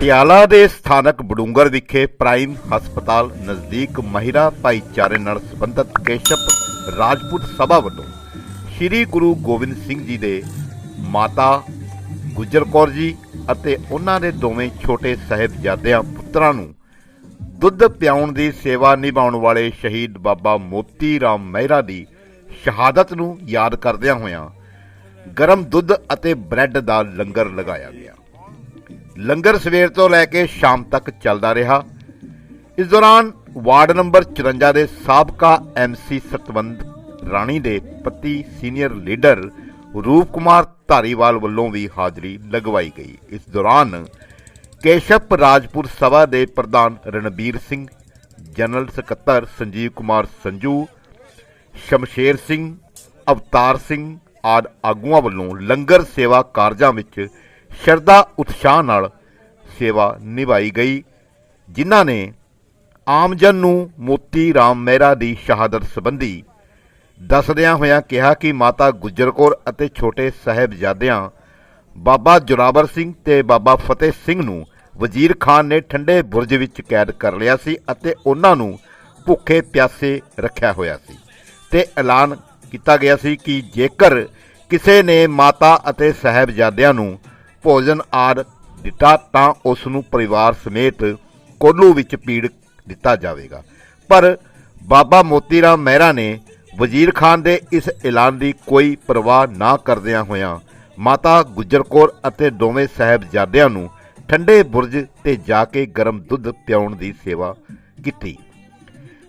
ਪਟਿਆਲਾ ਦੇ ਸਥਾਨਕ ਬਡੂੰਗਰ ਵਿਖੇ ਪ੍ਰਾਈਮ ਹਸਪਤਾਲ ਨਜ਼ਦੀਕ ਮਹਿਰਾ ਭਾਈਚਾਰੇ ਨਾਲ ਸੰਬੰਧਿਤ ਕੇਸ਼ਪ ਰਾਜਪੂਤ ਸਭਾ ਵੱਲੋਂ ਸ੍ਰੀ ਗੁਰੂ ਗੋਬਿੰਦ ਸਿੰਘ ਜੀ ਦੇ ਮਾਤਾ ਗੁਜਰ ਕੌਰ ਜੀ ਅਤੇ ਉਹਨਾਂ ਦੇ ਦੋਵੇਂ ਛੋਟੇ ਸਾਹਿਬਜ਼ਾਦਿਆਂ ਪੁੱਤਰਾਂ ਨੂੰ ਦੁੱਧ ਪਿਆਉਣ ਦੀ ਸੇਵਾ ਨਿਭਾਉਣ ਵਾਲੇ ਸ਼ਹੀਦ ਬਾਬਾ ਮੋਤੀ ਰਾਮ ਮਹਿਰਾ ਦੀ ਸ਼ਹਾਦਤ ਨੂੰ ਯਾਦ ਕਰਦਿਆਂ ਹੋਇਆਂ ਗਰਮ ਦੁੱਧ ਅਤੇ ਬ੍ਰੈਡ ਦਾ ਲੰਗਰ ਲਗਾਇਆ ਗਿਆ। ਲੰਗਰ ਸਵੇਰ ਤੋਂ ਲੈ ਕੇ ਸ਼ਾਮ ਤੱਕ ਚੱਲਦਾ ਰਿਹਾ। ਇਸ ਦੌਰਾਨ ਵਾਰਡ ਨੰਬਰ 54 ਦੇ ਸਾਬਕਾ ਐਮਸੀ ਸਤਵੰਦ ਰਾਣੀ ਦੇ ਪਤੀ ਸੀਨੀਅਰ ਲੀਡਰ ਰੂਪ ਕੁਮਾਰ ਧਾਰੀਵਾਲ ਵੱਲੋਂ ਵੀ ਹਾਜ਼ਰੀ ਲਗਵਾਈ ਗਈ। ਇਸ ਦੌਰਾਨ ਕੇਸ਼ਵ ਰਾਜਪੁਰ ਸਭਾ ਦੇ ਪ੍ਰਧਾਨ ਰਣਬੀਰ ਸਿੰਘ, ਜਨਰਲ ਸਕੱਤਰ ਸੰਜੀਵ ਕੁਮਾਰ ਸੰਜੂ, ਸ਼ਮਸ਼ੇਰ ਸਿੰਘ, ਅਵਤਾਰ ਸਿੰਘ ਆਦ ਆਗੂਆਂ ਵੱਲੋਂ ਲੰਗਰ ਸੇਵਾ ਕਾਰਜਾਂ ਵਿੱਚ ਸ਼ਰਧਾ ਉਤਸ਼ਾਹ ਨਾਲ ਸੇਵਾ ਨਿਭਾਈ ਗਈ, ਜਿਨ੍ਹਾਂ ਨੇ ਆਮਜਨ ਨੂੰ ਮੋਤੀ ਰਾਮ ਮਹਿਰਾ ਦੀ ਸ਼ਹਾਦਤ ਸੰਬੰਧੀ ਦੱਸਦਿਆਂ ਹੋਇਆਂ ਕਿਹਾ ਕਿ ਮਾਤਾ ਗੁਜਰ ਕੌਰ ਅਤੇ ਛੋਟੇ ਸਾਹਿਬਜ਼ਾਦਿਆਂ ਬਾਬਾ ਜੁਰਾਵਰ ਸਿੰਘ ਤੇ ਬਾਬਾ ਫਤਿਹ ਸਿੰਘ ਨੂੰ ਵਜ਼ੀਰ ਖਾਨ ਨੇ ਠੰਡੇ ਬੁਰਜ ਵਿੱਚ ਕੈਦ ਕਰ ਲਿਆ ਸੀ ਅਤੇ ਉਹਨਾਂ ਨੂੰ ਭੁੱਖੇ ਪਿਆਸੇ ਰੱਖਿਆ ਹੋਇਆ ਸੀ ਤੇ ਐਲਾਨ ਕੀਤਾ ਗਿਆ ਸੀ ਕਿ ਜੇਕਰ ਕਿਸੇ ਨੇ ਮਾਤਾ ਅਤੇ ਸਾਹਿਬਜ਼ਾਦਿਆਂ ਨੂੰ ਭੋਜਨ ਆਦ ਦਿੱਤਾ ਤਾਂ ਉਸ ਨੂੰ ਪਰਿਵਾਰ ਸਮੇਤ ਕੋਲੂ ਵਿੱਚ ਪੀੜ ਦਿੱਤਾ ਜਾਵੇਗਾ। ਪਰ ਬਾਬਾ ਮੋਤੀ ਰਾਮ ਮਹਿਰਾ ਨੇ ਵਜ਼ੀਰ ਖਾਨ ਦੇ ਇਸ ਐਲਾਨ ਦੀ ਕੋਈ ਪਰਵਾਹ ਨਾ ਕਰਦਿਆਂ ਹੋਇਆਂ ਮਾਤਾ ਗੁਜਰ ਕੌਰ ਅਤੇ ਦੋਵੇਂ ਸਾਹਿਬਜ਼ਾਦਿਆਂ ਨੂੰ ਠੰਡੇ ਬੁਰਜ ਤੇ ਜਾ ਕੇ ਗਰਮ ਦੁੱਧ ਪਿਆਉਣ ਦੀ ਸੇਵਾ ਕੀਤੀ।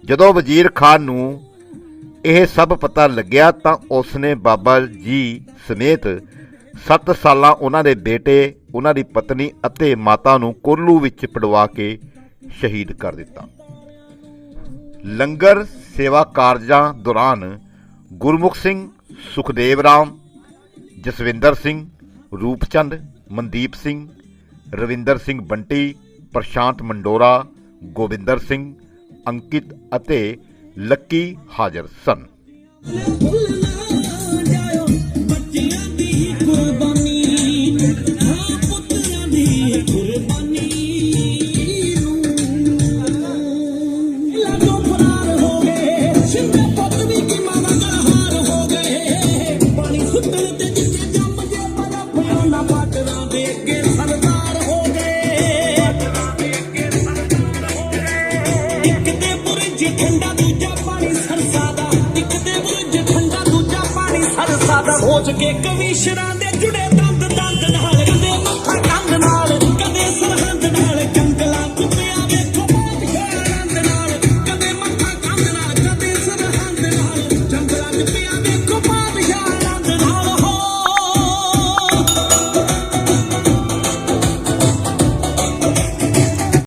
ਜਦੋਂ ਵਜ਼ੀਰ ਖਾਨ ਨੂੰ ਇਹ ਸਭ ਪਤਾ ਲੱਗਿਆ ਤਾਂ ਉਸਨੇ ਬਾਬਾ ਜੀ ਸਮੇਤ 7 ਸਾਲਾਂ ਉਹਨਾਂ ਦੇ ਬੇਟੇ, ਉਹਨਾਂ ਦੀ ਪਤਨੀ ਅਤੇ ਮਾਤਾ ਨੂੰ ਕੋਲੂ ਵਿੱਚ ਪੜਵਾ ਕੇ ਸ਼ਹੀਦ ਕਰ ਦਿੱਤਾ। ਲੰਗਰ ਸੇਵਾ ਕਾਰਜਾਂ ਦੌਰਾਨ ਗੁਰਮੁਖ ਸਿੰਘ, ਸੁਖਦੇਵ ਰਾਮ, ਜਸਵਿੰਦਰ ਸਿੰਘ, ਰੂਪਚੰਦ, ਮਨਦੀਪ ਸਿੰਘ, ਰਵਿੰਦਰ ਸਿੰਘ ਬੰਟੀ, ਪ੍ਰਸ਼ਾਂਤ ਮੰਡੋਰਾ, ਗੋਬਿੰਦਰ ਸਿੰਘ, ਅੰਕਿਤ ਅਤੇ ਲੱਕੀ ਹਾਜ਼ਰ ਸਨ। ਦਾ ਇੱਕ ਦੇ ਬੁਰਜ ਠੰਡਾ, ਦੂਜਾ ਪਾਣੀ ਸਰਸਾ ਦਾ। ਸੋਚ ਕੇ ਕਵੀਸ਼ਰਾਂ ਦੇ ਜੁੜੇ ਦੰਦ ਦਾ